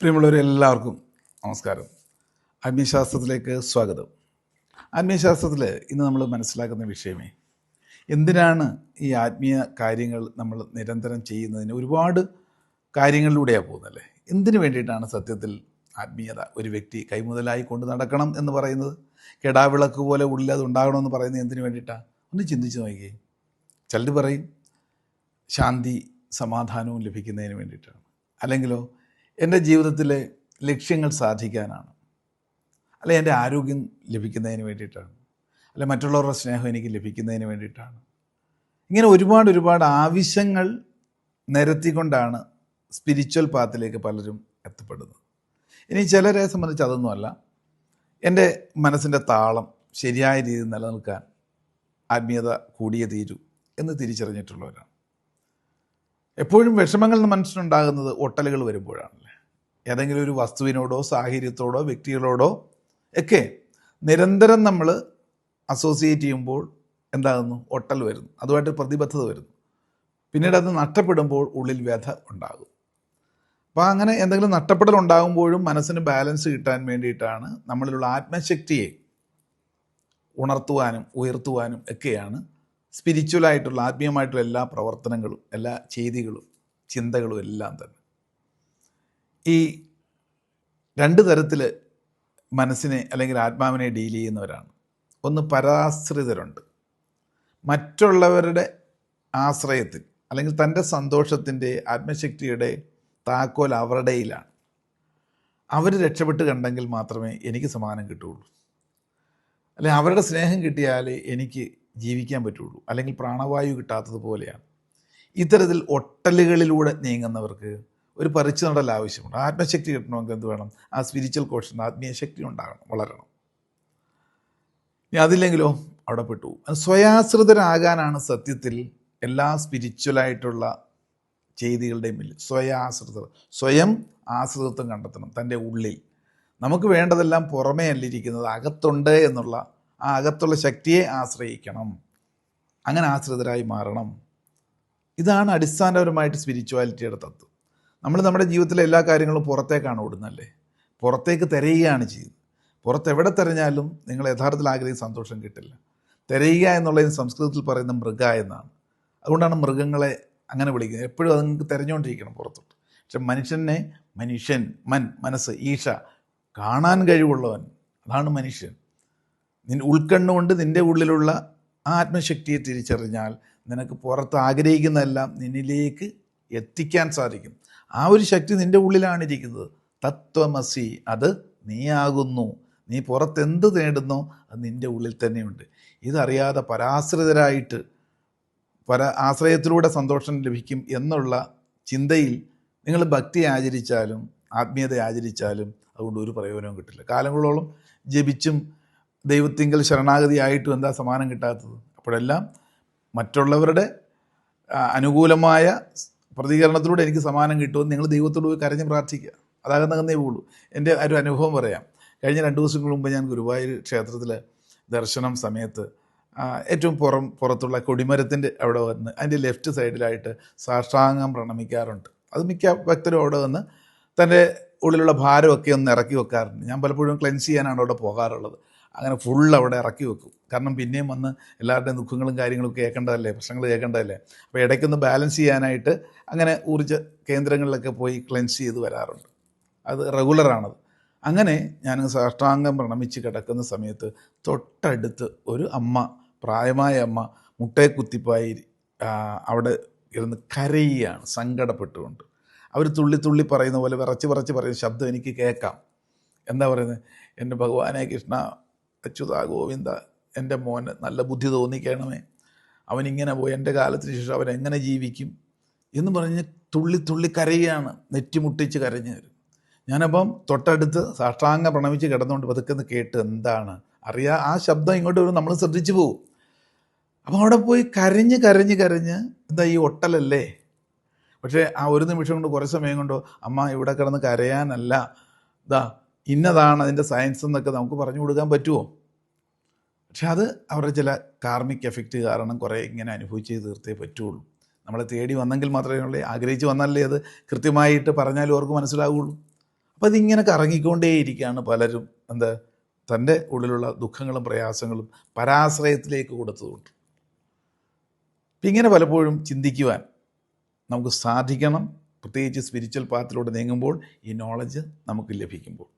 പ്രിയമുള്ളവരെല്ലാവർക്കും നമസ്കാരം. ആത്മീയശാസ്ത്രത്തിലേക്ക് സ്വാഗതം. ആത്മീയശാസ്ത്രത്തിൽ ഇന്ന് നമ്മൾ മനസ്സിലാക്കുന്ന വിഷയമേ എന്തിനാണ് ഈ ആത്മീയ കാര്യങ്ങൾ നമ്മൾ നിരന്തരം ചെയ്യുന്നതിന് ഒരുപാട് കാര്യങ്ങളിലൂടെയാണ് പോകുന്നല്ലേ? എന്തിനു വേണ്ടിയിട്ടാണ് സത്യത്തിൽ ആത്മീയത ഒരു വ്യക്തി കൈമുതലായി കൊണ്ട് നടക്കണം എന്ന് പറയുന്നത്? കെടാവിളക്ക് പോലെ ഉള്ളിൽ അത് ഉണ്ടാകണമെന്ന് പറയുന്നത് എന്തിനു വേണ്ടിയിട്ടാണ് ഒന്ന് ചിന്തിച്ച് നോക്കിയേ. ചിലർ പറയും ശാന്തി സമാധാനവും ലഭിക്കുന്നതിന് വേണ്ടിയിട്ടാണ്. അല്ലെങ്കിലോ എന്റെ ജീവിതത്തിലെ ലക്ഷ്യങ്ങൾ സാധിക്കാനാണ്. അല്ലെ എന്റെ ആരോഗ്യം ലഭിക്കുന്നതിന് വേണ്ടിയിട്ടാണ്. അല്ലെ മറ്റുള്ളവരുടെ സ്നേഹം എനിക്ക് ലഭിക്കുന്നതിന് വേണ്ടിയിട്ടാണ്. ഇങ്ങനെ ഒരുപാട് ഒരുപാട് ആവശ്യങ്ങൾ നിരത്തിക്കൊണ്ടാണ് സ്പിരിച്വൽ പാത്തിലേക്ക് പലരും എത്തപ്പെടുന്നത്. ഇനി ചിലരെ സംബന്ധിച്ച് അതൊന്നുമല്ല എന്റെ മനസ്സിന്റെ താളം ശരിയായ രീതിയിൽ നിലനിൽക്കാൻ ആത്മീയത കൂടിയേ തീരൂ എന്ന് തിരിച്ചറിഞ്ഞിട്ടുള്ളവരാണ്. എപ്പോഴും വിഷമങ്ങൾ മനസ്സിനുണ്ടാകുന്നത് ഒട്ടലുകൾ വരുമ്പോഴാണല്ലേ? ഏതെങ്കിലും ഒരു വസ്തുവിനോടോ സാഹചര്യത്തോടോ വ്യക്തികളോടോ ഒക്കെ നിരന്തരം നമ്മൾ അസോസിയേറ്റ് ചെയ്യുമ്പോൾ എന്താകുന്നു? ഒട്ടൽ വരുന്നു. അതുമായിട്ട് പ്രതിബദ്ധത വരുന്നു. പിന്നീട് അത് നഷ്ടപ്പെടുമ്പോൾ ഉള്ളിൽ വ്യഥ ഉണ്ടാകും. അപ്പോൾ അങ്ങനെ എന്തെങ്കിലും നഷ്ടപ്പെടൽ ഉണ്ടാകുമ്പോഴും മനസ്സിന് ബാലൻസ് കിട്ടാൻ വേണ്ടിയിട്ടാണ് നമ്മളിലുള്ള ആത്മശക്തിയെ ഉണർത്തുവാനും ഉയർത്തുവാനും ഒക്കെയാണ് സ്പിരിച്വലായിട്ടുള്ള ആത്മീയമായിട്ടുള്ള എല്ലാ പ്രവർത്തനങ്ങളും എല്ലാ ചെയ്തികളും ചിന്തകളും എല്ലാം തന്നെ. ഈ രണ്ട് തരത്തിൽ മനസ്സിനെ അല്ലെങ്കിൽ ആത്മാവിനെ ഡീൽ ചെയ്യുന്നവരാണ്. ഒന്ന് പരാശ്രിതരുണ്ട്. മറ്റുള്ളവരുടെ ആശ്രയത്തിൽ അല്ലെങ്കിൽ തന്റെ സന്തോഷത്തിന്റെ ആത്മശക്തിയുടെ താക്കോൽ അവരുടെയിലാണ് അവർ രക്ഷപ്പെട്ട് കണ്ടെങ്കിൽ മാത്രമേ എനിക്ക് സമാനം കിട്ടുകയുള്ളൂ. അല്ലെങ്കിൽ അവരുടെ സ്നേഹം കിട്ടിയാൽ എനിക്ക് ജീവിക്കാൻ പറ്റുള്ളൂ അല്ലെങ്കിൽ പ്രാണവായു കിട്ടാത്തതുപോലെയാണ്. ഇത്തരത്തിൽ ഒട്ടലുകളിലൂടെ നീങ്ങുന്നവർക്ക് ഒരു പറിച്ചു നടൽ ആവശ്യമുണ്ട്. ആത്മശക്തി കിട്ടണമെങ്കിൽ എന്ത് വേണം? ആ സ്പിരിച്വൽ കോഷൻ ആത്മീയ ശക്തി ഉണ്ടാകണം വളരണം. ഇനി അതില്ലെങ്കിലോ? അവിടെ പെട്ടു. സ്വയാശ്രിതരാകാനാണ് സത്യത്തിൽ എല്ലാ സ്പിരിച്വലായിട്ടുള്ള ചെയ്തികളുടെയും മില്ല് സ്വയാശ്രിതർ. സ്വയം ആശ്രിതത്വം കണ്ടെത്തണം തന്റെ ഉള്ളിൽ. നമുക്ക് വേണ്ടതെല്ലാം പുറമേ അല്ലിരിക്കുന്നത് അകത്തുണ്ട് എന്നുള്ള ആ അകത്തുള്ള ശക്തിയെ ആശ്രയിക്കണം. അങ്ങനെ ആശ്രിതരായി മാറണം. ഇതാണ് അടിസ്ഥാനപരമായിട്ട് സ്പിരിച്വാലിറ്റിയുടെ തത്വം. നമ്മൾ നമ്മുടെ ജീവിതത്തിലെ എല്ലാ കാര്യങ്ങളും പുറത്തേക്കാണ് ഓടുന്നല്ലേ? പുറത്തേക്ക് തിരയുകയാണ് ചെയ്യുന്നത്. പുറത്ത് എവിടെ തിരഞ്ഞാലും നിങ്ങൾ യഥാർത്ഥത്തിൽ ആഗ്രഹിക്കുന്ന സന്തോഷം കിട്ടില്ല. തിരയുക എന്നുള്ളതിന് സംസ്കൃതത്തിൽ പറയുന്ന മൃഗ എന്നാണ്. അതുകൊണ്ടാണ് മൃഗങ്ങളെ അങ്ങനെ വിളിക്കുന്നത്. എപ്പോഴും അത് നിങ്ങൾക്ക് തിരഞ്ഞുകൊണ്ടിരിക്കണം പുറത്തോട്ട്. പക്ഷെ മനുഷ്യനെ മനുഷ്യൻ മൻ മനസ്സ് ഈശ കാണാൻ കഴിവുള്ളവൻ അതാണ് മനുഷ്യൻ. നിൻ ഉൾക്കണ്ണുകൊണ്ട് നിന്റെ ഉള്ളിലുള്ള ആത്മശക്തിയെ തിരിച്ചറിഞ്ഞാൽ നിനക്ക് പുറത്ത് ആഗ്രഹിക്കുന്നതെല്ലാം നിന്നിലേക്ക് എത്തിക്കാൻ സാധിക്കും. ആ ഒരു ശക്തി നിന്റെ ഉള്ളിലാണ് ഇരിക്കുന്നത്. തത്വമസി അത് നീയാകുന്നു. നീ പുറത്തെന്ത് നേടുന്നോ അത് നിന്റെ ഉള്ളിൽ തന്നെയുണ്ട്. ഇതറിയാതെ പരാശ്രിതരായിട്ട് പര ആശ്രയത്തിലൂടെ സന്തോഷം ലഭിക്കും എന്നുള്ള ചിന്തയിൽ നിങ്ങൾ ഭക്തി ആചരിച്ചാലും ആത്മീയത ആചരിച്ചാലും അതുകൊണ്ട് ഒരു പ്രയോജനവും കിട്ടില്ല. കാലങ്ങളോളം ജപിച്ചും ദൈവത്തിങ്കൽ ശരണാഗതിയായിട്ടും എന്താ സമാനം കിട്ടാത്തത്? അപ്പോഴെല്ലാം മറ്റുള്ളവരുടെ അനുകൂലമായ പ്രതികരണത്തിലൂടെ എനിക്ക് സമാനം കിട്ടുമെന്ന് നിങ്ങൾ ദൈവത്തോട് പോയി കരഞ്ഞ് പ്രാർത്ഥിക്കുക. അതാകുന്ന കന്നേ പോകുള്ളൂ എന്റെ ഒരു അനുഭവം പറയാം. കഴിഞ്ഞ രണ്ട് ദിവസങ്ങൾക്ക് മുമ്പ് ഞാൻ ഗുരുവായൂർ ക്ഷേത്രത്തിൽ ദർശനം സമയത്ത് ഏറ്റവും പുറം പുറത്തുള്ള കൊടിമരത്തിന്റെ അവിടെ വന്ന് അതിന്റെ ലെഫ്റ്റ് സൈഡിലായിട്ട് സാഷ്ടാംഗം പ്രണമിക്കാറുണ്ട്. അത് മിക്ക ഭക്തരും അവിടെ വന്ന് തന്റെ ഉള്ളിലുള്ള ഭാരമൊക്കെ ഒന്ന് ഇറക്കി വെക്കാറുണ്ട്. ഞാൻ പലപ്പോഴും ക്ലെൻസ് ചെയ്യാനാണ് അവിടെ പോകാറുള്ളത്. അങ്ങനെ ഫുൾ അവിടെ ഇറക്കി വെക്കും. കാരണം പിന്നെയും വന്ന് എല്ലാവരുടെയും ദുഃഖങ്ങളും കാര്യങ്ങളും കേൾക്കേണ്ടതല്ലേ? പ്രശ്നങ്ങൾ കേൾക്കേണ്ടതല്ലേ? അപ്പോൾ ഇടയ്ക്കൊന്ന് ബാലൻസ് ചെയ്യാനായിട്ട് അങ്ങനെ ഊർജ കേന്ദ്രങ്ങളിലൊക്കെ പോയി ക്ലെൻസ് ചെയ്ത് വരാറുണ്ട്. അത് റെഗുലറാണത് അങ്ങനെ ഞാൻ സാഷ്ടാംഗം പ്രണമിച്ച് കിടക്കുന്ന സമയത്ത് തൊട്ടടുത്ത് ഒരു അമ്മ പ്രായമായ അമ്മ മുട്ടയെ കുത്തിപ്പായി അവിടെ ഇരുന്ന് കരയുകയാണ് സങ്കടപ്പെട്ടുകൊണ്ട്. അവർ തുള്ളി തുള്ളി പറയുന്ന പോലെ വിറച്ച് വിറച്ച് പറയുന്ന ശബ്ദം എനിക്ക് കേൾക്കാം. എന്താ പറയുന്നത്? എന്റെ ഭഗവാനെ കൃഷ്ണ അച്യുത ഗോവിന്ദ. എന്റെ മോന് നല്ല ബുദ്ധി തോന്നിക്കണമേ. അവനിങ്ങനെ പോയി എന്റെ കാലത്തിന് ശേഷം അവൻ എങ്ങനെ ജീവിക്കും എന്ന് പറഞ്ഞ് തുള്ളി തുള്ളി കരയുകയാണ് നെറ്റിമുട്ടിച്ച് കരഞ്ഞു തരും ഞാനപ്പം തൊട്ടടുത്ത് സാഷ്ടാംഗ പ്രണമിച്ച് കിടന്നുകൊണ്ട് പതുക്കെ ഒന്ന് കേട്ട് എന്താണ്? അറിയാ ആ ശബ്ദം ഇങ്ങോട്ട് വരും നമ്മൾ ശ്രദ്ധിച്ചു പോകും അപ്പം അവിടെ പോയി കരഞ്ഞ് കരഞ്ഞ് കരഞ്ഞ് എന്താ ഈ ഒട്ടലല്ലേ? പക്ഷേ ആ ഒരു നിമിഷം കൊണ്ട് കുറേ സമയം കൊണ്ടോ അമ്മ ഇവിടെ കിടന്ന് കരയാനല്ല. ഇതാ ഇന്നതാണ് അതിന്റെ സയൻസ് എന്നൊക്കെ നമുക്ക് പറഞ്ഞു കൊടുക്കാൻ പറ്റുമോ? പക്ഷെ അത് അവരുടെ ചില കാർമിക് എഫക്റ്റ് കാരണം കുറേ ഇങ്ങനെ അനുഭവിച്ച് തീർത്തേ പറ്റുള്ളൂ. നമ്മളെ തേടി വന്നെങ്കിൽ മാത്രമേ ഉള്ളൂ ആഗ്രഹിച്ച് വന്നാലേ അത് കൃത്യമായിട്ട് പറഞ്ഞാലും അവർക്ക് മനസ്സിലാവുള്ളൂ. അപ്പോൾ അതിങ്ങനെ കറങ്ങിക്കൊണ്ടേയിരിക്കുകയാണ് പലരും. എന്താ? തന്റെ ഉള്ളിലുള്ള ദുഃഖങ്ങളും പ്രയാസങ്ങളും പരാശ്രയത്തിലേക്ക് കൊടുത്തതുകൊണ്ട്. അപ്പം ഇങ്ങനെ പലപ്പോഴും ചിന്തിക്കുവാൻ നമുക്ക് സാധിക്കണം. പ്രത്യേകിച്ച് സ്പിരിച്വൽ പാത്തിലൂടെ നീങ്ങുമ്പോൾ ഈ നോളജ് നമുക്ക് ലഭിക്കുമ്പോൾ.